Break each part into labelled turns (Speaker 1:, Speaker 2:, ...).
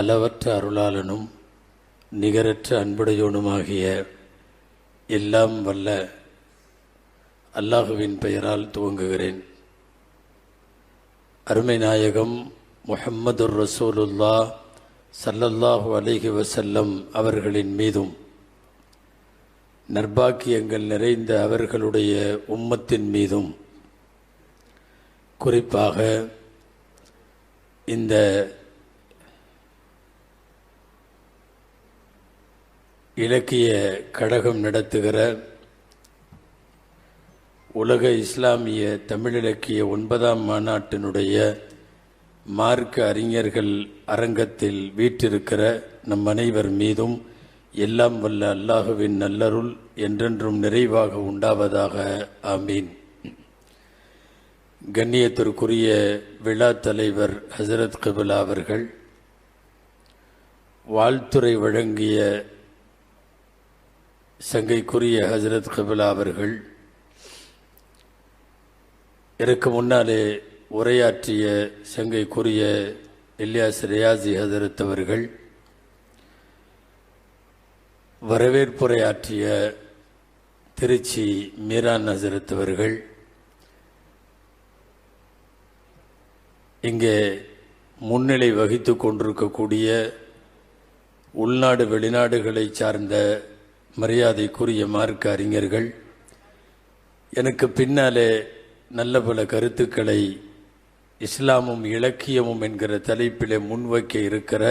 Speaker 1: அளவற்ற அருளாளனும் நிகரற்ற அன்புடையோனுமாகிய எல்லாம் வல்ல அல்லாஹுவின் பெயரால் துவங்குகிறேன். அருமை நாயகம் முஹம்மதுர் ரசூலுல்லா சல்லல்லாஹு அலிஹி வசல்லம் அவர்களின் மீதும் நர்பாக்கியங்கள் நிறைந்த அவர்களுடைய உம்மத்தின் மீதும் குறிப்பாக இந்த இலக்கிய கழகம் நடத்துகிற உலக இஸ்லாமிய தமிழிலக்கிய ஒன்பதாம் மாநாட்டினுடைய மார்க்க அறிஞர்கள் அரங்கத்தில் வீற்றிருக்கிற நம் அனைவர் மீதும் எல்லாம் வல்ல அல்லாஹுவின் நல்லருள் என்றென்றும் நிறைவாக உண்டாவதாக ஆமீன். கண்ணியத்திற்குரிய விழா தலைவர் ஹசரத் கபிலா அவர்கள் வாழ்த்துறை வழங்கிய சங்கைக்குரிய ஹசரத் கபிலா அவர்கள் எனக்கு முன்னாலே உரையாற்றிய சங்கைக்குரிய இல்யாஸ் ரியாசி ஹசரத் அவர்கள் வரவேற்புரையாற்றிய திருச்சி மீரான் ஹசரத் அவர்கள் இங்கே முன்னிலை வகித்து கொண்டிருக்கக்கூடிய உள்நாடு வெளிநாடுகளை சார்ந்த மரியாதைக்குரிய மார்க்க அறிஞர்கள் எனக்கு பின்னாலே நல்ல பல கருத்துக்களை இஸ்லாமும் இலக்கியமும் என்கிற தலைப்பிலே முன்வைக்க இருக்கிற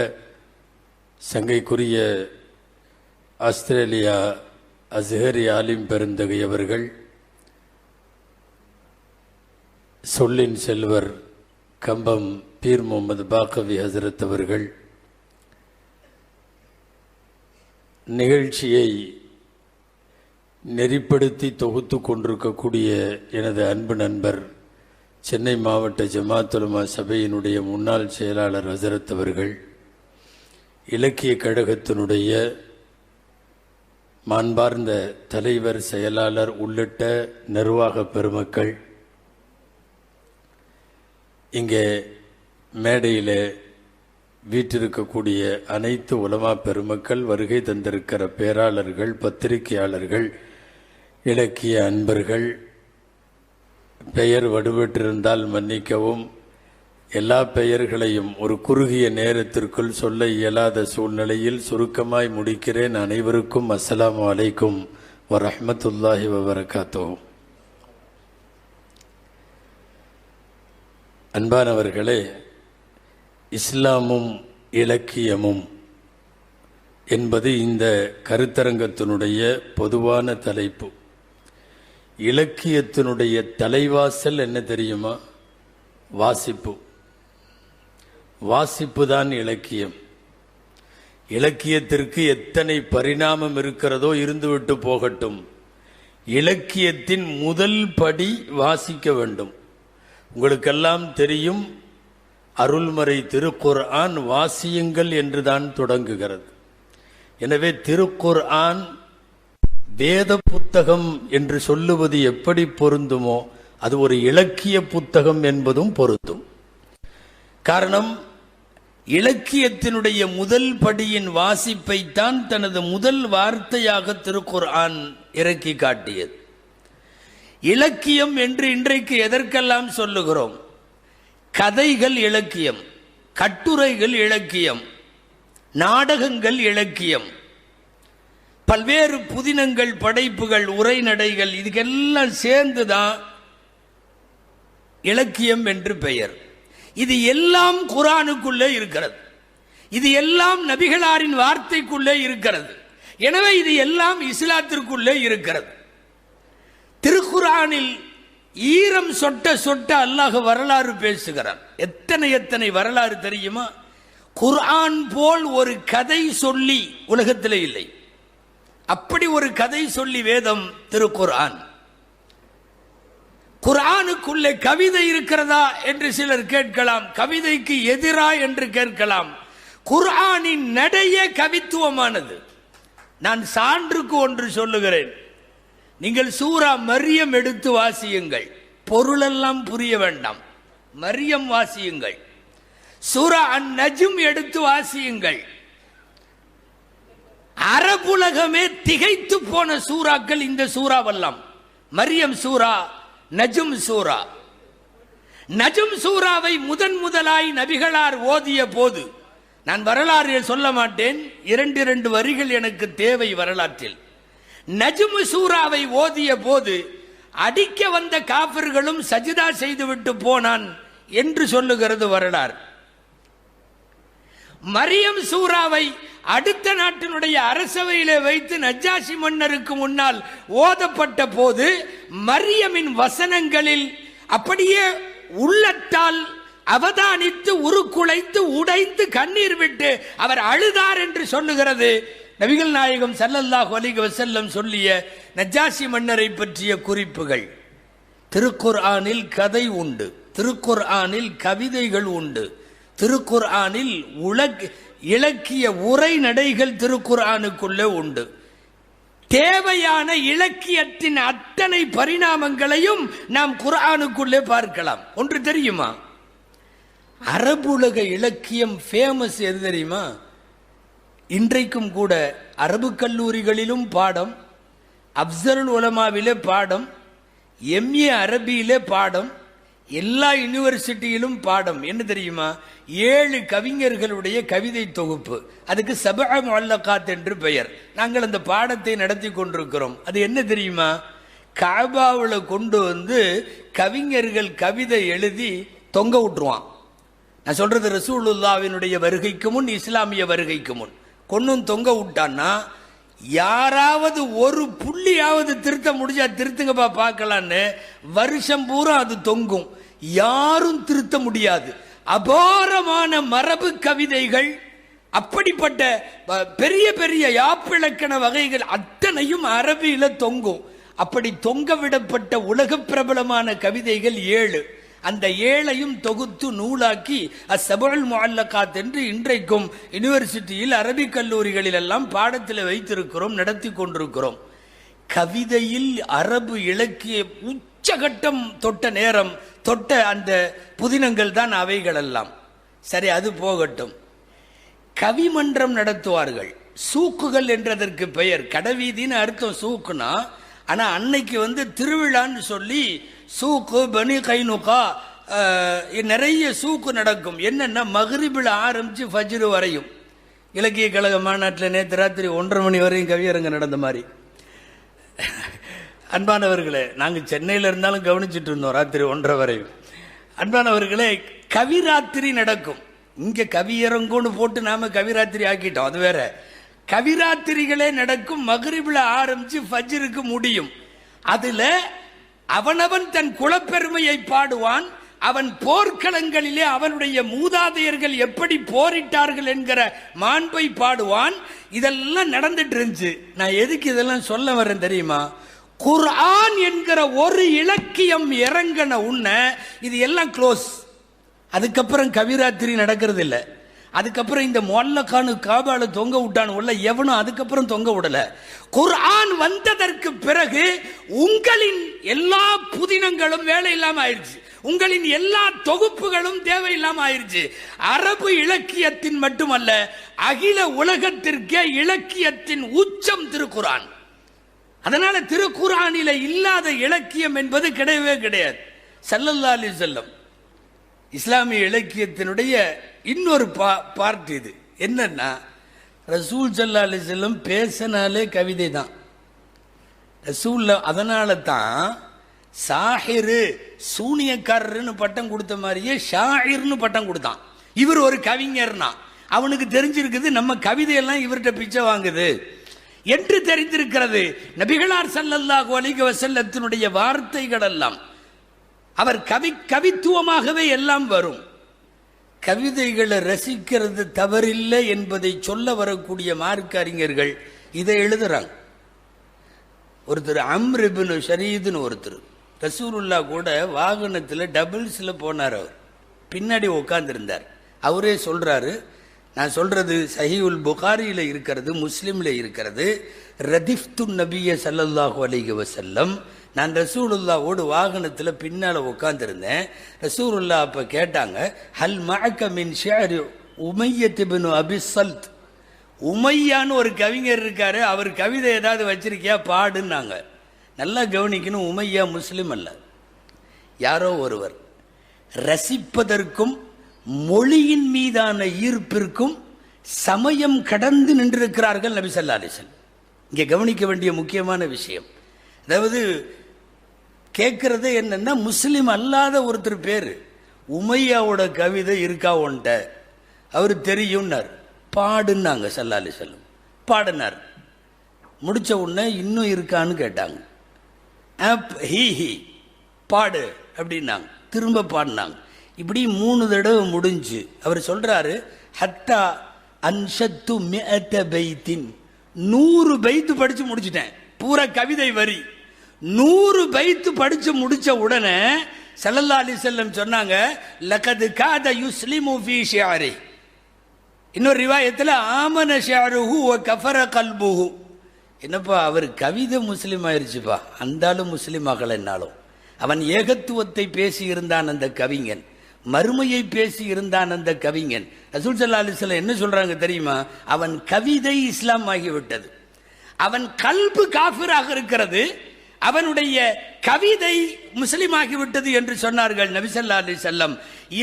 Speaker 1: சங்கைக்குரிய ஆஸ்திரேலியா அஸ்ஹரி ஆலிம் பெருந்தகை அவர்கள் சொல்லின் செல்வர் கம்பம் பீர் முகமது பாக்கவி ஹசரத் அவர்கள் நிகழ்ச்சியை நெறிப்படுத்தி தொகுத்து கொண்டிருக்கக்கூடிய எனது அன்பு நண்பர் சென்னை மாவட்ட ஜமாத்துலமா சபையினுடைய முன்னாள் செயலாளர் ஹசரத் அவர்கள் இலக்கிய கழகத்தினுடைய மாண்பார்ந்த தலைவர் செயலாளர் உள்ளிட்ட நிர்வாக பெருமக்கள் இங்கே மேடையில் வீற்றிருக்கக்கூடிய அனைத்து உலமா பெருமக்கள் வருகை தந்திருக்கிற பேராளர்கள் பத்திரிகையாளர்கள் இலக்கிய அன்பர்கள் பெயர் வடுபட்டிருந்தால் மன்னிக்கவும். எல்லா பெயர்களையும் ஒரு குறுகிய நேரத்திற்குள் சொல்ல இயலாத சூழ்நிலையில் சுருக்கமாய் முடிக்கிறேன். அனைவருக்கும் அஸ்ஸலாமு அலைக்கும் வரமத்துல்லாஹி வபரகாத்தோ. அன்பானவர்களே இஸ்லாமும் இலக்கியமும் என்பது இந்த கருத்தரங்கத்தினுடைய பொதுவான தலைப்பு. இலக்கியத்தினுடைய தலைவாசல் என்ன தெரியுமா? வாசிப்பு. வாசிப்பு தான் இலக்கியம். இலக்கியத்திற்கு எத்தனை பரிணாமம் இருக்கிறதோ இருந்துவிட்டு போகட்டும். இலக்கியத்தின் முதல் படி வாசிக்க வேண்டும். உங்களுக்கெல்லாம் தெரியும் அருள்மறை திருக்குர் ஆன் வாசியுங்கள் என்றுதான் தொடங்குகிறது. எனவே திருக்குர் ஆன் வேத புத்தகம் என்று சொல்லுவது எப்படி பொருந்துமோ அது ஒரு இலக்கிய புத்தகம் என்பதும் பொருந்தும். காரணம் இலக்கியத்தினுடைய முதல் படியின் வாசிப்பை தான் தனது முதல் வார்த்தையாக திருக்குர் ஆன் இறக்கி காட்டியது. இலக்கியம் என்று இன்றைக்கு எதற்கெல்லாம் சொல்லுகிறோம்? கதைகள் இலக்கியம் கட்டுரைகள் இலக்கியம் நாடகங்கள் இலக்கியம் பல்வேறு புதினங்கள் படைப்புகள் உரைநடைகள் இதுக்கெல்லாம் சேர்ந்துதான் இலக்கியம் என்று பெயர். இது எல்லாம் குரானுக்குள்ளே இருக்கிறது. இது எல்லாம் நபிகளாரின் வார்த்தைக்குள்ளே இருக்கிறது. எனவே இது எல்லாம் இஸ்லாத்திற்குள்ளே இருக்கிறது. திருக்குறானில் ஈரம் சொட்ட சொட்ட அல்லாஹ் வரலாறு பேசுகிறான். எத்தனை எத்தனை வரலாறு தெரியுமா? குர்ஆன் போல் ஒரு கதை சொல்லி உலகத்தில் இல்லை. அப்படி ஒரு கதை சொல்லி வேதம் திருக்குர்ஆன் குர்ஆனுக்குள்ளே கவிதை இருக்கிறதா என்று சிலர் கேட்கலாம். கவிதைக்கு எதிரா என்று கேட்கலாம். குர்ஆனின் நடைய கவித்துவமானது. நான் சான்றுக்கு ஒன்று சொல்லுகிறேன். நீங்கள் சூரா மரியம் எடுத்து வாசியுங்கள். பொருளெல்லாம் புரிய வேண்டாம். மரியம் வாசியுங்கள்.
Speaker 2: சூரா அந்நஜும் எடுத்து வாசியுங்கள். அரபுலகமே திகைத்து போன சூறாக்கள் இந்த சூறாவெல்லாம். மரியம் சூரா நஜும் சூரா. நஜும் சூறாவை முதன் முதலாய் நபிகளார் ஓதிய போது நான் வரலாறு சொல்ல மாட்டேன் இரண்டு இரண்டு வரிகள் எனக்கு தேவை வரலாற்றில். நஜ்மு சூறாவை ஓதிய போது அடிக்க வந்த காபிர்களும் சஜிதா செய்துவிட்டு போனான் என்று சொல்லுகிறது வரலாறு. மரியம் சூறாவை அடுத்த நாட்டினுடைய அரசவையிலே வைத்து நஜாசி மன்னருக்கு முன்னால் ஓதப்பட்ட போது மரியமின் வசனங்களில் அப்படியே உள்ளத்தால் அவதானித்து உருக்குலைத்து உடைந்து கண்ணீர் விட்டு அவர் அழுதார் என்று சொல்லுகிறது. நபிகள் நாயகம் சல்லல்லாஹ் அலிக வசல்லம் சொல்லிய நஜாசி மன்னரை பற்றிய குறிப்புகள். திருக்குர்ஆனில் கதை உண்டு. திருக்குர்ஆனில் கவிதைகள் உண்டு. திருக்குர்ஆனில் உலக் இலக்கிய உரை நடைகள் திருக்குர்ஆனுக்குள்ளே உண்டு. தேவையான இலக்கியத்தின் அத்தனை பரிணாமங்களையும் நாம் குர்ஆனுக்குள்ளே பார்க்கலாம். ஒன்று தெரியுமா? அரபுலக இலக்கியம் ஃபேமஸ் எது தெரியுமா? இன்றைக்கும் கூட அரபு கல்லூரிகளிலும் பாடம் அப்சருல் உலமாவிலே பாடம் எம்ஏ அரபியிலே பாடம் எல்லா யூனிவர்சிட்டியிலும் பாடம். என்ன தெரியுமா? ஏழு கவிஞர்களுடைய கவிதை தொகுப்பு. அதுக்கு சபா முல்லகாத் என்று பெயர். நாங்கள் அந்த பாடத்தை நடத்தி கொண்டிருக்கிறோம். அது என்ன தெரியுமா? காபாவில் கொண்டு வந்து கவிஞர்கள் கவிதை எழுதி தொங்க விட்டுருவான். நான் சொல்றது ரசூலுல்லாவினுடைய வருகைக்கு முன் இஸ்லாமிய வருகைக்கு முன். கொன்னும் தொங்க விட்டான்னா யாராவது ஒரு புள்ளியாவது திருத்த முடிஞ்சா திருத்துங்கப்பா பார்க்கலான்னு. வருஷம் பூரா அது தொங்கும். யாரும் திருத்த முடியாது. அபாரமான மரபு கவிதைகள் அப்படிப்பட்ட பெரிய பெரிய யாப்பிழக்கண வகைகள் அத்தனையும் அரபியில தொங்கும். அப்படி தொங்க விடப்பட்ட உலக பிரபலமான கவிதைகள் ஏழு. அந்த ஏழையும் தொகுத்து நூலாக்கி அசபல் முல்லக்காத் என்று இன்றைக்கும் யுனிவர்சிட்டியில் அரபிக் கல்லூரிகளில் எல்லாம் பாடத்தில் வைத்திருக்கிறோம் நடத்தி கொண்டிருக்கிறோம். கவிதையில் அரபு இலக்கிய உச்சகட்டம் தொட்ட நேரம் தொட்ட அந்த புதினங்கள் தான் அவைகளெல்லாம். சரி அது போகட்டும். கவிமன்றம் நடத்துவார்கள். சூக்குகள் என்றதற்கு பெயர். கடவீதின்னு அர்த்தம் சூக்குனா ஆனா அன்னைக்கு வந்து திருவிழான்னு சொல்லி சூக்கு பனி கைனுகா நிறைய சூக்கு நடக்கும். என்னென்னா மகரிபில் ஆரம்பித்து ஃபஜ்ரு வரையும். இலக்கிய கழக மாநாட்டில் நேற்று ராத்திரி ஒன்றரை மணி வரையும் கவியரங்கம் நடந்த மாதிரி. அன்பானவர்களே நாங்கள் சென்னையில் இருந்தாலும் கவனிச்சிட்டு இருந்தோம் ராத்திரி ஒன்றரை வரையும். அன்பானவர்களே கவிராத்திரி நடக்கும். இங்கே கவியரங்கோன்னு போட்டு நாம் கவிராத்திரி ஆக்கிட்டோம். அது வேற. கவிராத்திரிகளே நடக்கும். மகரிபில் ஆரம்பித்து ஃபஜ்ருக்கு முடியும். அதில் அவனவன் தன் குலப்பெருமையை பாடுவான் அவன் போர்க்களங்களிலே அவனுடைய மூதாதையர்கள் எப்படி போரிட்டார்கள் என்கிற மாண்பை பாடுவான். இதெல்லாம் நடந்துட்டு இருந்துச்சு. நான் எதுக்கு இதெல்லாம் சொல்ல வரேன் தெரியுமா? குர்ஆன் என்கிற ஒரு இலக்கியம் இறங்கின உன்ன இது எல்லாம் க்ளோஸ் அதுக்கப்புறம் கவிராத்திரி நடக்கிறது இல்லை அதுக்கப்புறம் இந்த மொல்லக்கானு காபால தொங்க விட்டான் உள்ள எவனும் அதுக்கப்புறம் தொங்க விடல. குர்ஆன் வந்ததற்கு பிறகு உங்களின் எல்லா புதினங்களும் வேலை இல்லாம ஆயிடுச்சு. உங்களின் எல்லா தொகுப்புகளும் தேவையில்லாம ஆயிடுச்சு. அரபு இலக்கியத்தின் மட்டுமல்ல அகில உலகத்திற்கே இலக்கியத்தின் உச்சம் திருக்குரான் அதனால திருக்குறானில இல்லாத இலக்கியம் என்பது கிடையவே கிடையாது. ஸல்லல்லாஹு அலைஹி வஸல்லம். இஸ்லாமிய இலக்கியத்தினுடைய இன்னொரு பா பார்ட் இது. என்னன்னா ரசூல் சல்லா அலிசல்லம் பேசினாலே கவிதை தான். ரசூல்ல அதனால தான் சாஹிரு சூனியக்காரர்னு பட்டம் கொடுத்த மாதிரியே ஷாயிர்னு பட்டம் கொடுத்தான். இவர் ஒரு கவிஞர்னா. அவனுக்கு தெரிஞ்சிருக்குது நம்ம கவிதையெல்லாம் இவர்கிட்ட பிச்சை வாங்குது. என்று தெரிந்திருக்கிறது நபிகளார் சல்லல்லாஹு அலிக வசல்லத்தினுடைய வார்த்தைகள் எல்லாம். அவர் கவி கவித்துவமாகவே எல்லாம் வரும். கவிதைகளை ரசிக்கிறது தவறில்லை என்பதை சொல்ல வரக்கூடிய மார்க்க அறிஞர்கள் இதை எழுதுறாங்க. ஒருத்தர் அம்ரிபின் ஷரீதுன்னு ஒருத்தர் ரசூருல்லா கூட வாகனத்தில் டபுள்ஸில் போனார் அவர். பின்னாடி உட்காந்துருந்தார் அவரே சொல்கிறாரு நான் சொல்கிறது சஹீவுல் புகாரியில் இருக்கிறது முஸ்லீமில் இருக்கிறது. ரதிஃப்து நபிய சல்லல்லாஹு அலிக வசல்லம் நான் ரசூலுல்லாவோடு வாகனத்தில் பின்னால் உட்காந்துருந்தேன் ரசூலுல்லா அப்போ கேட்டாங்க ஹல் மகமின் ஷேர் உமையத்திபின் அபிசல்த் அபி சல்த்? உமையான்னு ஒரு கவிஞர் இருக்காரு அவர் கவிதை ஏதாவது வச்சிருக்கியா? பாடுன்னாங்க. நல்லா கவனிக்கணும் உமையா முஸ்லீம் அல்ல. யாரோ ஒருவர் ரசிப்பதற்கும் மொழியின் மீதான ஈர்ப்பிற்கும் சமயம் கடந்து நின்றிருக்கிறார்கள் நபிசல்லா அலிசன் இங்கே கவனிக்க வேண்டிய முக்கியமான விஷயம். அதாவது கேட்கறது என்னன்னா முஸ்லீம் அல்லாத ஒருத்தர் பேர். உமையாவோட கவிதை இருக்கா உன்ட்ட? அவர் தெரியும்னார். பாடுன்னாங்க ஸல்லல்லாஹு அலைஹி பாடினார். முடிச்ச உடனே இன்னும் இருக்கான்னு கேட்டாங்க. ஆப் ஹீ ஹி பாடு அப்படின்னாங்க. திரும்ப பாடினாங்க. இப்படி மூணு தடவை முடிஞ்சு அவர் சொல்கிறாரு ஹத்தா அன்ஷத்து மிஅத பைத்தின். நூறு பைத்து படித்து முடிச்சிட்டேன். பூரா கவிதை வரி. நூறு பைத்து படித்து முடித்த உடனே செல்லல்லா அலி செல்லம் சொன்னாங்க லக்கது காத யுஸ்லிமு ஃபீ ஷியாரி இன்னொரு ரிவாயத்தில் ஆமன ஷியாருஹு ஓ கஃபர கல்புஹு. என்னப்பா அவர் கவிதை முஸ்லீம் ஆயிடுச்சுப்பா அந்தாலும் முஸ்லீம் முஸ்லீம் ஆகலைன்னாலும் அவன் ஏகத்துவத்தை பேசி இருந்தான் அந்த கவிஞன். மறுமையை பேசி இருந்தான் அந்த கவிஞன். ரசூல் சல்லா அலிஸ்லாம் என்ன சொல்றாங்க தெரியுமா? அவன் கவிதை இஸ்லாம் ஆகிவிட்டது. அவன் கல்பு காஃபிராக இருக்கிறது அவனுடைய கவிதை முஸ்லிமாகிவிட்டது என்று சொன்னார்கள் நபிசல்லா அலி செல்லம்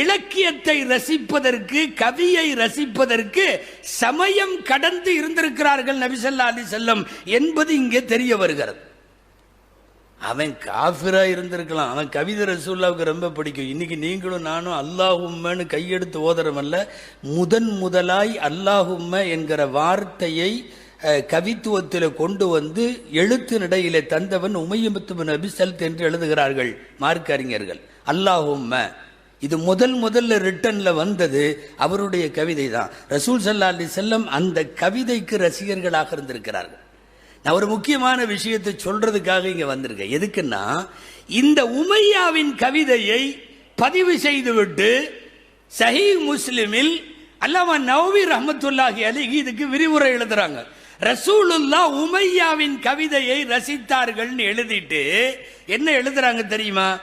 Speaker 2: இலக்கியத்தை ரசிப்பதற்கு கவியை ரசிப்பதற்கு சமயம் கடந்து இருந்திருக்கிறார்கள் நபிசல்லா அலி செல்லம் என்பது இங்கே தெரிய வருகிறது. அவன் காஃபிரா இருந்திருக்கலாம். அவன் கவிதை ரசூல்லாவுக்கு ரொம்ப பிடிக்கும். இன்னைக்கு நீங்களும் நானும் அல்லாஹும்மன்னு கையெடுத்து ஓதுறமல்ல முதன் முதலாய் அல்லாஹும்ம என்கிற வார்த்தையை கவித்துவத்தில் கொண்டு வந்து எழுத்து நடையிலே தந்தவன் உமையமுத்து அபிசல்த் என்று எழுதுகிறார்கள் மார்க்க அறிஞர்கள் அல்லாஹும்ம இது முதல் முதல்ல ரிட்டன்ல வந்தது அவருடைய கவிதை தான் ரசூல் சல்லா அலி செல்லம் அந்த கவிதைக்கு ரசிகர்களாக இருந்திருக்கிறார்கள். நான் ஒரு முக்கியமான விஷயத்தை சொல்றதுக்காக இங்க வந்திருக்கேன். எதுக்குன்னா இந்த உமையாவின் கவிதையை பதிவு செய்துவிட்டு சஹி முஸ்லிமில் அல்லாமா நவவி ரஹமத்துல்லாஹி அலிஹி இதுக்கு விரிவுரை எழுதுறாங்க. ரசூலுல்லா உமையாவின் கவிதையை ரசித்தார்கள்னு எழுதிட்டு என்ன எழுதுறாங்க தெரியுமா?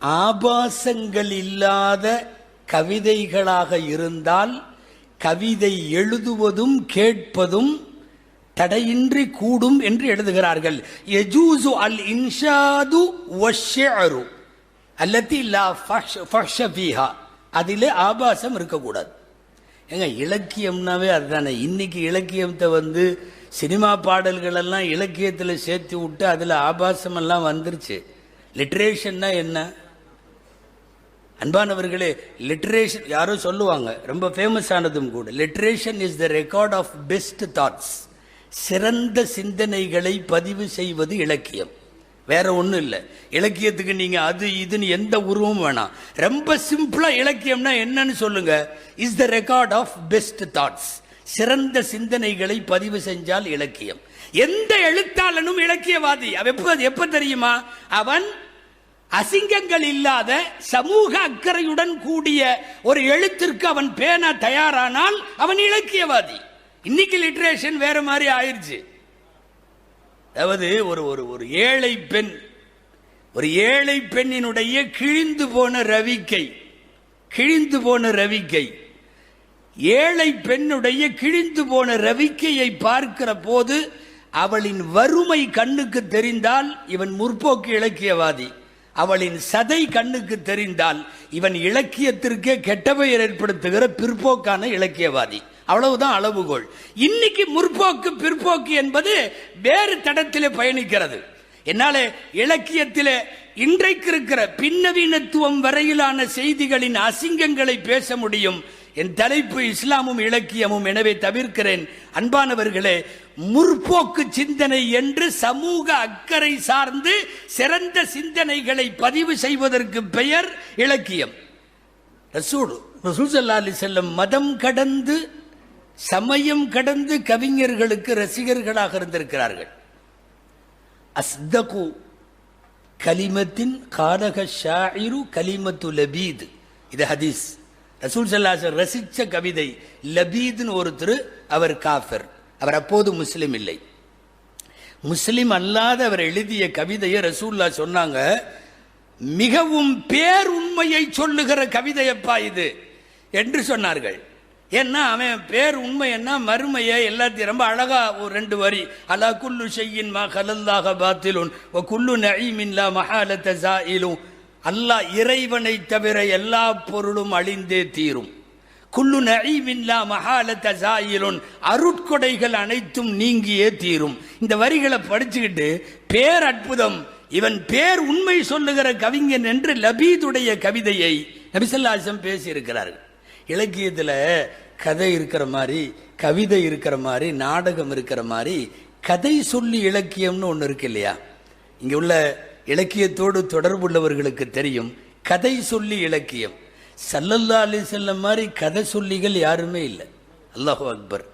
Speaker 2: ஆபாசங்கள் இல்லாத கவிதைகளாக இருந்தால் கவிதை எழுதுவதும் கேட்பதும் தடையின்றி கூடும் என்று எழுதுகிறார்கள். எஜூசு அல் இன்ஷாது அல்லத்தி அதிலே ஆபாசம் இருக்கக்கூடாது. ஏங்க இலக்கியம்னாவே அதுதானே. இன்னைக்கு இலக்கியத்தை வந்து சினிமா பாடல்கள் எல்லாம் இலக்கியத்தில் சேர்த்து விட்டு அதில் ஆபாசமெல்லாம் வந்துருச்சு. லிட்ரேஷன்னா என்ன? அன்பானவர்களே லிட்ரேஷன் யாரும் சொல்லுவாங்க ரொம்ப ஃபேமஸ் ஆனதும் கூட. Literature is the record of best thoughts சிறந்த சிந்தனைகளை பதிவு செய்வது இலக்கியம். வேற ஒன்றும் இல்லை. இலக்கியத்துக்கு நீங்கள் அது இதுன்னு எந்த உருவமும் வேணாம். ரொம்ப சிம்பிளாக இலக்கியம்னா என்னன்னு சொல்லுங்க. Is the record of best thoughts சிறந்த சிந்தனைகளை பதிவு செஞ்சால் இலக்கியம். எந்த எழுத்தாளனும் இலக்கியவாதி. அவன் எப்ப தெரியுமா? அவன் அசிங்கங்கள் இல்லாத சமூக அக்கறையுடன் கூடிய ஒரு எழுத்திற்கு அவன் பேனா தயாரானால் அவன் இலக்கியவாதி. இன்னைக்கு லிட்ரேஷன் வேற மாதிரி ஆயிடுச்சு. அதாவது ஒரு ஒரு ஒரு ஏழை பெண் ஒரு ஏழை பெண்ணினுடைய கிழிந்து போன ரவிக்கை கிழிந்து போன ரவிக்கை ஏழை பெண்ணுடைய கிழிந்து போன ரவிக்கையை பார்க்கிற போது அவளின் வறுமை கண்ணுக்கு தெரிந்தால் இவன் முற்போக்கு இலக்கியவாதி. அவளின் சதை கண்ணுக்கு தெரிந்தால் இவன் இலக்கியத்திற்கே கெட்ட பெயர் ஏற்படுத்துகிற பிற்போக்கான இலக்கியவாதி. அவ்வளவுதான் அளவுகோல். இன்னைக்கு முற்போக்கு பிற்போக்கு என்பது வேறு தடத்திலே பயணிக்கிறது. என்னால இலக்கியத்திலே இன்றைக்கு இருக்கிற பின்னவீனத்துவம் வரையிலான செய்திகளின் அசிங்கங்களை பேச முடியும். என் தலைப்பு இஸ்லாமும் இலக்கியமும். எனவே தவிர்க்கிறேன் அன்பானவர்களே முற்போக்கு சிந்தனை என்று சமூக அக்கறை சார்ந்து சிறந்த சிந்தனைகளை பதிவு செய்வதற்கு பெயர் இலக்கியம். ரசூல் ரசூல் செல்லும் செல்லம் மதம் கடந்து சமயம் கடந்து கவிஞர்களுக்கு ரசிகர்களாக இருந்திருக்கிறார்கள். அஸ்தகு கலிமத்தின் காலக ஷாயிரு கலிமத்து லபீது. இது ஹதீஸ். ரசூல் சல்லாசர் ரசித்த கவிதை. லபீதுன்னு ஒருத்தர் அவர் காஃபர். அவர் அப்போது முஸ்லீம் இல்லை. முஸ்லிம் அல்லாத அவர் எழுதிய கவிதையை ரசூல்லா சொன்னாங்க மிகவும் பேருண்மையை சொல்லுகிற கவிதையப்பா இது என்று சொன்னார்கள். ஏன்னா அவன் பேர் உண்மை என்ன மறுமையை எல்லாத்தையும் ரொம்ப அழகா ஒரு ரெண்டு வரி. அலா குல்லு செய்யின் மா கலந்தாக பாத்திலுன் ஓ குல்லு நஈமின்லா மகாலத்த சாயிலும் அல்லாஹ் இறைவனை தவிர எல்லா பொருளும் அழிந்தே தீரும். குல்லு நஈமின்லா மகாலத்த சாயிலும் அருட்கொடைகள் அனைத்தும் நீங்கியே தீரும். இந்த வரிகளை படிச்சுக்கிட்டு பேர் அற்புதம். இவன் பேர் உண்மை சொல்லுகிற கவிஞன் என்று லபீதுடைய கவிதையை நபிசல்லாசம் பேசியிருக்கிறார்கள். இலக்கியத்தில் கதை இருக்கிற மாதிரி கவிதை இருக்கிற மாதிரி நாடகம் இருக்கிற மாதிரி கதை சொல்லி இலக்கியம்னு ஒன்று இருக்கு இல்லையா? இங்கே உள்ள இலக்கியத்தோடு தொடர்புள்ளவர்களுக்கு தெரியும் கதை சொல்லி இலக்கியம். சல்லல்லா அலி செல்லம் மாதிரி கதை சொல்லிகள் யாருமே இல்லை. அல்லாஹு அக்பர்.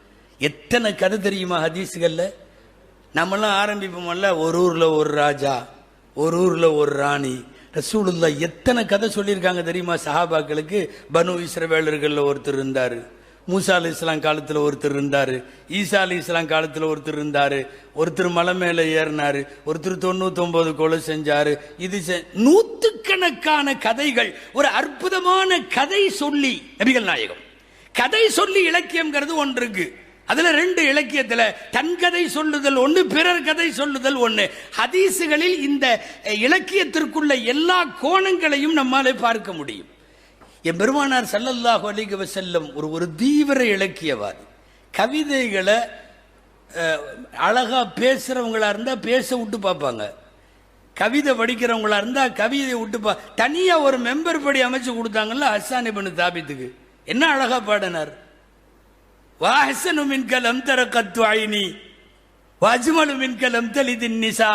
Speaker 2: எத்தனை கதை தெரியுமா ஹதீஸுகளில்? நம்மலாம் ஆரம்பிப்போமல்ல ஒரு ஊரில் ஒரு ராஜா ஒரு ஊரில் ஒரு ராணி ரசூலுல்லா எத்தனை கதை சொல்லியிருக்காங்க தெரியுமா சஹாபாக்களுக்கு? பனு இஸ்ரவேலர்களில் ஒருத்தர் இருந்தார். மூசா அலி இஸ்லாம் காலத்தில் ஒருத்தர் இருந்தார். ஈசா அலி இஸ்லாம் காலத்தில் ஒருத்தர் இருந்தார். ஒருத்தர் மலை மேலே ஏறினாரு. ஒருத்தர் தொண்ணூத்தொம்பது கொலை செஞ்சார். இது செ- கதைகள். ஒரு அற்புதமான கதை சொல்லி நபிகள் நாயகம். கதை சொல்லி இலக்கியம்ங்கிறது ஒன்று இருக்குது அதுல ரெண்டு இலக்கியத்துல தன் கதை சொல்லுதல் ஒண்ணு பிறர் கதை சொல்லுதல் ஒண்ணு. ஹதீசுகளில் இந்த இலக்கியத்திற்குள்ள எல்லா கோணங்களையும் நம்மாலே பார்க்க முடியும். என் பெருமானார் சல்லல்லாஹு அலிக செல்லம் ஒரு ஒரு தீவிர இலக்கியவாதி. கவிதைகளை அழகா பேசுறவங்களா இருந்தா பேச விட்டு பார்ப்பாங்க. கவிதை படிக்கிறவங்களா இருந்தா கவிதையை விட்டு பா தனியா ஒரு மெம்பர் படி அமைச்சு கொடுத்தாங்கல்ல ஹஸ்ஸான் இப்னு தாபித்துக்கு. என்ன அழகா பாடினார்? வாஹசனு மின்கல் அம்தர கத்து ஐனி வாஜ்மலு மின்கல் அம்தலிதின் நிசா.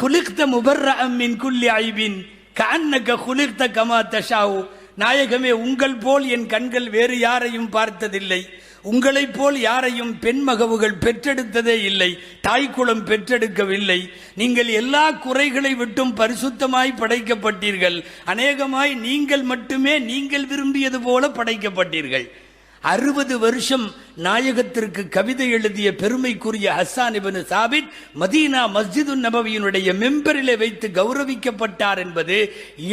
Speaker 2: ஹுலிக்த முபர்ர அம்மின் குல்லி ஐபின் கான்னக ஹுலிக்த கமா தஷாவு. நாயகமே உங்கள் போல் என் கண்கள் வேறு யாரையும் பார்த்ததில்லை. உங்களைப் போல் யாரையும் பெண் மகவுகள் பெற்றெடுத்ததே இல்லை. தாய்க்குளம் பெற்றெடுக்கவில்லை. நீங்கள் எல்லா குறைகளை விட்டும் பரிசுத்தமாய் படைக்கப்பட்டீர்கள். அநேகமாய் நீங்கள் மட்டுமே நீங்கள் விரும்பியது போல படைக்கப்பட்டீர்கள். அறுபது வருஷம் நாயகத்திற்கு கவிதை எழுதிய பெருமைக்குரிய ஹசான் இபனு சாபித் மதீனா மஸ்ஜிது நபவியினுடைய மெம்பரிலே வைத்து கௌரவிக்கப்பட்டார் என்பது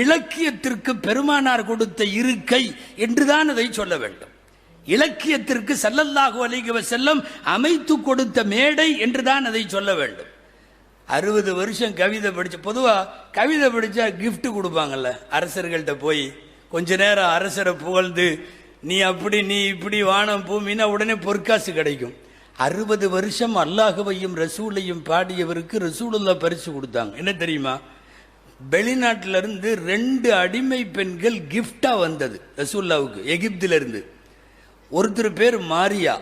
Speaker 2: இலக்கியத்திற்கு பெருமானார் கொடுத்த இருக்கை என்றுதான் அதை சொல்ல வேண்டும். இலக்கியத்திற்கு சல்லல்லாஹு அலைஹி செல்லம் அமைத்து கொடுத்த மேடை என்றுதான் அதை சொல்ல வேண்டும். அறுபது வருஷம் கவிதை படிச்சு பொதுவா கவிதை படிச்சா கிஃப்ட் கொடுப்பாங்கல்ல அரசர்கள்ட்ட போய் கொஞ்ச நேரம் அரசரை புகழ்ந்து நீ அப்படி நீ இப்படி வானம் பூமின்னா உடனே பொற்காசு கிடைக்கும். அறுபது வருஷம் அல்லாஹுவையும் ரசூலையும் பாடியவருக்கு ரசூலுல்லா பரிசு கொடுத்தாங்க. என்ன தெரியுமா? வெளிநாட்டிலிருந்து ரெண்டு அடிமை பெண்கள் கிஃப்டா வந்தது ரசூல்லாவுக்கு எகிப்திலிருந்து. ஒருத்தர் பேர் மாரியா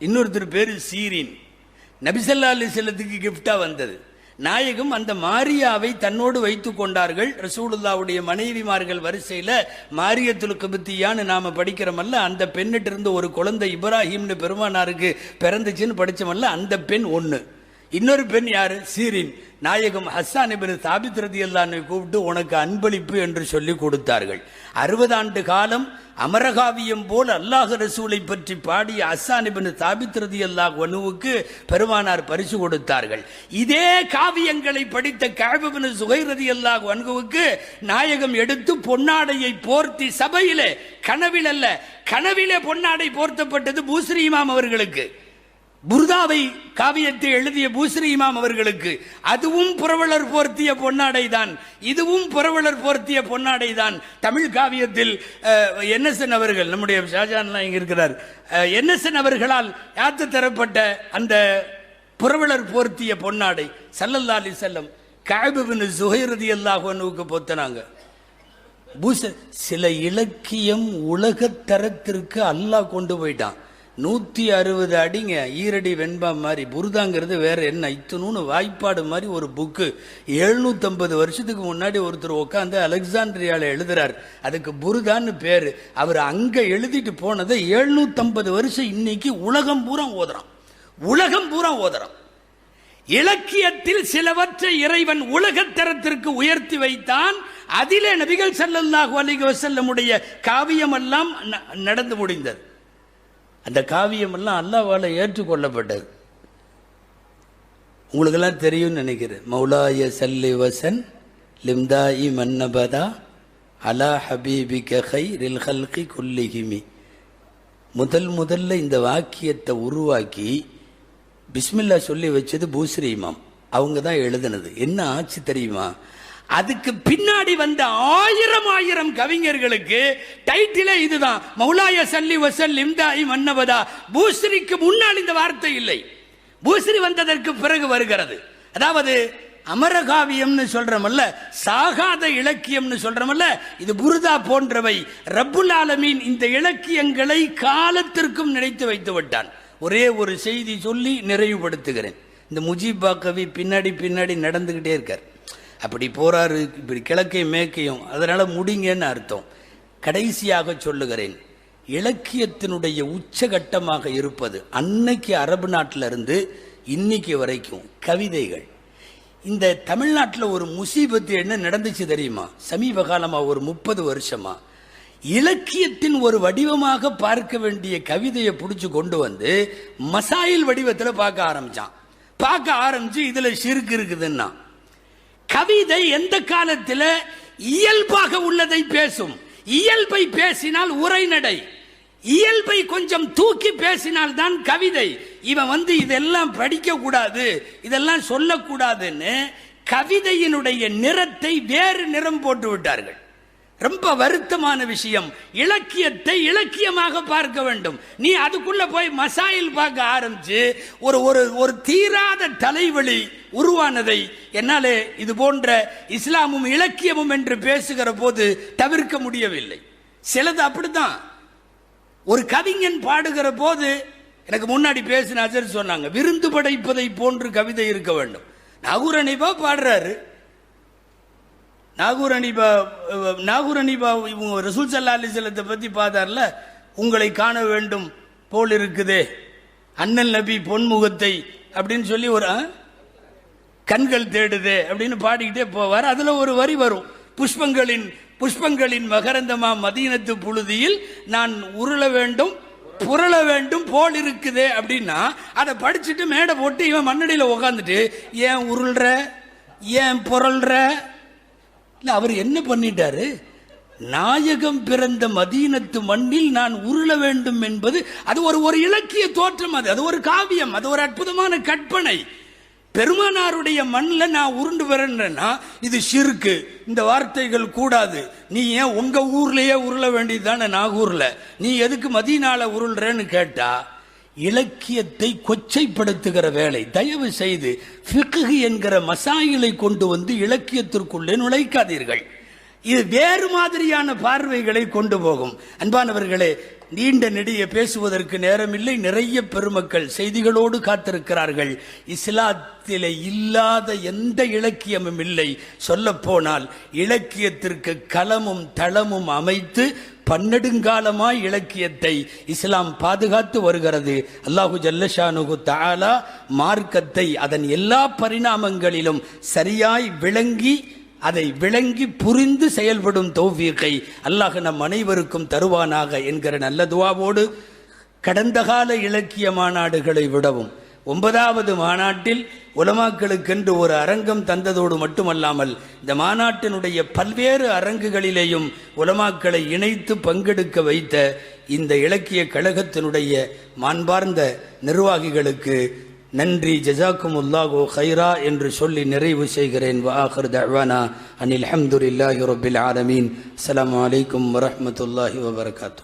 Speaker 2: இன்னொருத்தர் பேர் சீரின். நபிசல்லா அலிசல்லத்துக்கு கிஃப்டா வந்தது. நாயகம் அந்த மாரியாவை தன்னோடு வைத்துக் கொண்டார்கள். ரசூலுல்லாவுடைய மனைவிமார்கள் வரிசையில மாரியத்துல் கபத்தியான்னு நாம படிக்கிறோமல்ல அந்த பெண்ணிட்டிருந்து ஒரு குழந்தை இப்ராஹிம்னு பெருமானாருக்கு பிறந்துச்சுன்னு படிச்சோமல்ல அந்த பெண் ஒன்று இன்னொரு பெண் யாரு? சீரின். நாயகம் ஹஸ்ஸான் இபின் சாபித் அல்லான்னு கூப்பிட்டு உனக்கு அன்பளிப்பு என்று சொல்லி கொடுத்தார்கள். அறுபது ஆண்டு காலம் அமரகாவியம் போல் அல்லாஹ் ரசூலை பற்றி பாடிய ஹஸ்ஸான் இபின் சாபித் ரதியல்லாஹ் வனுவுக்கு பெருமானார் பரிசு கொடுத்தார்கள். இதே காவியங்களை படித்த கழபின் சுகை ரதியல்லாஹ் வன்குவுக்கு நாயகம் எடுத்து பொன்னாடையை போர்த்தி சபையிலே கனவில் அல்ல கனவிலே பொன்னாடை போர்த்தப்பட்டது பூஸ்ரீமாம் அவர்களுக்கு. புர்தாவை காவியத்தை எழுதிய பூஸ்ரி இமாம் அவர்களுக்கு அதுவும் புரவலர் போர்த்திய பொன்னாடை தான் இதுவும் புரவலர் போர்த்திய பொன்னாடை தான் தமிழ் காவியத்தில் என்எஸ்என் அவர்கள் நம்முடைய ஷாஜான்லாம் இங்கே இருக்கிறார் என்எஸ்என் அவர்களால் யாத்து தரப்பட்ட அந்த புரவலர் போர்த்திய பொன்னாடை சல்லல்லா அலி செல்லம் காபிபின் சுஹைரதி அல்லாஹனுக்கு போத்தினாங்க. பூச சில இலக்கியம் உலகத் தரத்திற்கு அல்லாஹ் கொண்டு போயிட்டான். நூற்றி அறுபது அடிங்க ஈரடி வெண்பா மாதிரி புருதாங்கிறது வேற என்ன இத்தனுன்னு வாய்ப்பாடு மாதிரி ஒரு புக்கு எழுநூத்தம்பது வருஷத்துக்கு முன்னாடி ஒருத்தர் உட்காந்து அலெக்சாண்ட்ரியாவில் எழுதுறார். அதுக்கு புருதான்னு பேர். அவர் அங்கே எழுதிட்டு போனதை எழுநூத்தம்பது வருஷம் இன்னைக்கு உலகம் பூரா ஓதுறான். உலகம் பூரா ஓதுறான். இலக்கியத்தில் சிலவற்றை இறைவன் உலகத்தரத்திற்கு உயர்த்தி வைத்தான். அதிலே நபிகள் ஸல்லல்லாஹு அலிக வசல்லமுடைய காவியமெல்லாம் ந- நடந்து முடிந்தது. அந்த காவியமெல்லாம் அல்லாவால் ஏற்றுக்கொள்ளப்பட்டது. உங்களுக்கெல்லாம் தெரியும்னு நினைக்கிறேன். மௌலாய சல்லி வசன் லிம்தாயி மன்னபதா அலா ஹபீபிக ரில் ஹல்கி குல்லிஹிமி. முதல் முதல்ல இந்த வாக்கியத்தை உருவாக்கி பிஸ்மில்லா சொல்லி வச்சது பூஸ்ரீமாம் அவங்க தான் எழுதுனது. என்ன ஆச்சு தெரியுமா? அதுக்கு பின்னாடி வந்த ஆயிரம் ஆயிரம் கவிஞர்களுக்கு டைட்டிலே இதுதான். மௌலாய சல்லி வசல் இம்தாயி மன்னவதா. பூஸ்ரிக்கு முன்னால் இந்த வார்த்தை இல்லை. பூஸ்ரி வந்ததற்கு பிறகு வருகிறது. அதாவது அமரகாவியம்னு சொல்றமல்ல சாகாத இலக்கியம்னு சொல்றமல்ல இது புருதா போன்றவை. ரப்புல் ஆலமீன் இந்த இலக்கியங்களை காலத்திற்கும் நினைத்து வைத்து விட்டான். ஒரே ஒரு செய்தி சொல்லி நிறைவுபடுத்துகிறேன். இந்த முஜீபா கவி பின்னாடி பின்னாடி நடந்துகிட்டே இருக்கார். அப்படி போறாரு இப்படி கிழக்கையும் மேற்கையும். அதனால முடிங்கன்னு அர்த்தம். கடைசியாக சொல்லுகிறேன் இலக்கியத்தினுடைய உச்சகட்டமாக இருப்பது அன்னைக்கு அரபு நாட்டில இருந்து இன்னைக்கு வரைக்கும் கவிதைகள். இந்த தமிழ்நாட்டில் ஒரு முசீபத்து என்ன நடந்துச்சு தெரியுமா? சமீப காலமா ஒரு முப்பது வருஷமா. இலக்கியத்தின் ஒரு வடிவமாக பார்க்க வேண்டிய கவிதையை பிடிச்சு கொண்டு வந்து மசாயில் வடிவத்தில் பார்க்க ஆரம்பிச்சான். பார்க்க ஆரம்பிச்சு இதுல சிறுக்கு இருக்குதுன்னா. கவிதை எந்த காலத்தில் இயல்பாக உள்ளதை பேசும். இயல்பை பேசினால் உரைநடை. இயல்பை கொஞ்சம் தூக்கி பேசினால் தான் கவிதை. இவன் வந்து இதெல்லாம் படிக்க கூடாது இதெல்லாம் சொல்லக்கூடாதுன்னு கவிதையினுடைய நிறத்தை வேறு நிறம் போட்டு விட்டார்கள். ரொம்ப வருத்தமான விஷயம். இலக்கியத்தை இலக்கியமாக பார்க்க வேண்டும். நீ அதுக்குள்ள போய் மசாயில் பார்க்க ஆரம்பிச்சு ஒரு ஒரு ஒரு தீராத தலைவலி உருவானதை என்னாலே இது போன்ற இஸ்லாமும் இலக்கியமும் என்று பேசுகிற போது தவிர்க்க முடியவில்லை. சிலது அப்படித்தான். ஒரு கவிஞன் பாடுகிற போது எனக்கு முன்னாடி பேசின அஜர் சொன்னாங்க விருந்து படைப்பதை போன்று கவிதை இருக்க வேண்டும். நகுரணிவா பாடுறாரு. நாகூர் அனிபா நாகூர் அனிபா இவங்க ரசூல் சல்லா அலிசல்லத்தை பற்றி பார்த்தார்ல? உங்களை காண வேண்டும் போல் இருக்குதே. அண்ணல் நபி பொன்முகத்தை அப்படின்னு சொல்லி ஒரு கண்கள் தேடுதே அப்படின்னு பாடிக்கிட்டே போவார். அதில் ஒரு வரி வரும். புஷ்பங்களின் புஷ்பங்களின் மகரந்தமா மதீனத்து புழுதியில் நான் உருள வேண்டும் புரள வேண்டும் போல் இருக்குதே அப்படின்னா அதை படிச்சுட்டு மேடை போட்டு இவன் மண்ணடியில் உக்காந்துட்டு ஏன் உருள்ற? ஏன் புரள்ற? இல்லை அவர் என்ன பண்ணிட்டாரு? நாயகம் பிறந்த மதீனத்து மண்ணில் நான் உருள வேண்டும் என்பது அது ஒரு ஒரு இலக்கிய தோற்றம் அது. அது ஒரு காவியம் அது ஒரு அற்புதமான கற்பனை. பெருமானாருடைய மண்ணில் நான் உருண்டு வரேன்னா இது சிறுக்கு இந்த வார்த்தைகள் கூடாது. நீ ஏன் உங்கள் ஊர்லேயே உருள வேண்டியது தானே நாகூரில்? நீ எதுக்கு மதீனால உருள்றேன்னு கேட்டால் இலக்கியத்தை கொச்சைப்படுத்துகிற வேலை. தயவு செய்து ஃபிக்கு என்கிற மசாயிலை கொண்டு வந்து இலக்கியத்திற்குள்ளே நுழைக்காதீர்கள். இது வேறு மாதிரியான பார்வைகளை கொண்டு போகும். அன்பானவர்களே நீண்ட நெடிய பேசுவதற்கு நேரமில்லை. நிறைய பெருமக்கள் செய்திகளோடு காத்திருக்கிறார்கள். இஸ்லாத்திலே இல்லாத எந்த இலக்கியமும் இல்லை. சொல்ல போனால் இலக்கியத்திற்கு களமும் தளமும் அமைத்து பன்னெடுங்காலமாய் இலக்கியத்தை இஸ்லாம் பாதுகாத்து வருகிறது. அல்லாஹு ஜல்லஷானுகு தாலா மார்க்கத்தை அதன் எல்லா பரிணாமங்களிலும் சரியாய் விளங்கி அதை விளங்கி புரிந்து செயல்படும் தௌஃபீக்கை அல்லாஹ் நம் அனைவருக்கும் தருவானாக என்கிற நல்ல துவாவோடு கடந்த கால இலக்கிய மாநாடுகளை விடவும். ஒன்பதாவது மாநாட்டில் உலமாக்களுக்கென்று ஒரு அரங்கம் தந்ததோடு மட்டுமல்லாமல் இந்த மாநாட்டினுடைய பல்வேறு அரங்குகளிலேயும் உலமாக்களை இணைத்து பங்கெடுக்க வைத்த இந்த இலக்கிய கழகத்தினுடைய மாண்பார்ந்த நிர்வாகிகளுக்கு நன்றி ஜசாக்கும் உல்லாகோ ஹைரா என்று சொல்லி நிறைவு செய்கிறேன் வாஹர் தவானா அனில் அஹமதுல்லாஹி ரபில் ஆலமீன் அஸ்ஸலாமு அலைக்கும் வரஹ்மத்துல்லாஹி வபரகாத்து